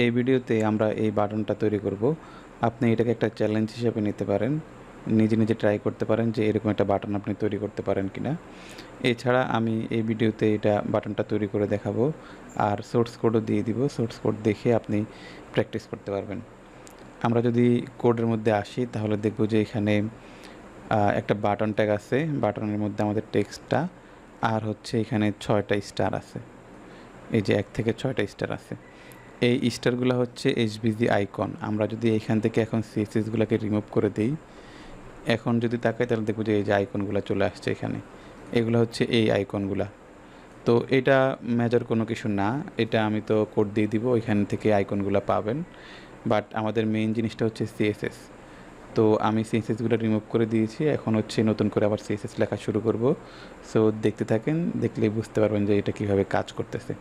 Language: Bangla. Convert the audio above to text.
এই ভিডিওতে আমরা এই বাটনটা তৈরি করব। আপনি এটাকে একটা চ্যালেঞ্জ হিসেবে নিতে পারেন। নিজে নিজে ট্রাই করতে পারেন যে এরকম একটা বাটন আপনি তৈরি করতে পারেন কিনা। এছাড়া আমি এই ভিডিওতে এটা বাটনটা তৈরি করে দেখাবো। আর সোর্স কোডও দিয়ে দিব। সোর্স কোড দেখে আপনি প্র্যাকটিস করতে পারবেন। আমরা যদি কোডের মধ্যে আসি, তাহলে দেখব যে এখানে একটা বাটন ট্যাগ আছে। বাটনের মধ্যে আমাদের টেক্সটটা আর হচ্ছে এখানে ছয়টা স্টার আছে। এই যে এক থেকে ছয়টা স্টার আছে। এই স্টারগুলো হচ্ছে এইচবিজি আইকন আমরা যদি এইখান থেকে এখন সিএসএসগুলোকে রিমুভ করে দিই, এখন যদি তাকাই তাহলে দেখব যে এই যে আইকনগুলো চলে আসছে এখানে। এগুলো হচ্ছে এই আইকনগুলা তো এটা মেজর কোনো কিছু না। এটা আমি তো কোড দিয়ে দিব এখান থেকে আইকনগুলো পাবেন। বাট আমাদের মেইন জিনিসটা হচ্ছে সিএসএস তো আমি সিএসএসগুলো রিমুভ করে দিয়েছি। এখন হচ্ছে নতুন করে আবার সিএসএস লেখা শুরু করব। সো দেখতে থাকেন, দেখলেই বুঝতে পারবেন যে এটা কীভাবে কাজ করতেছে।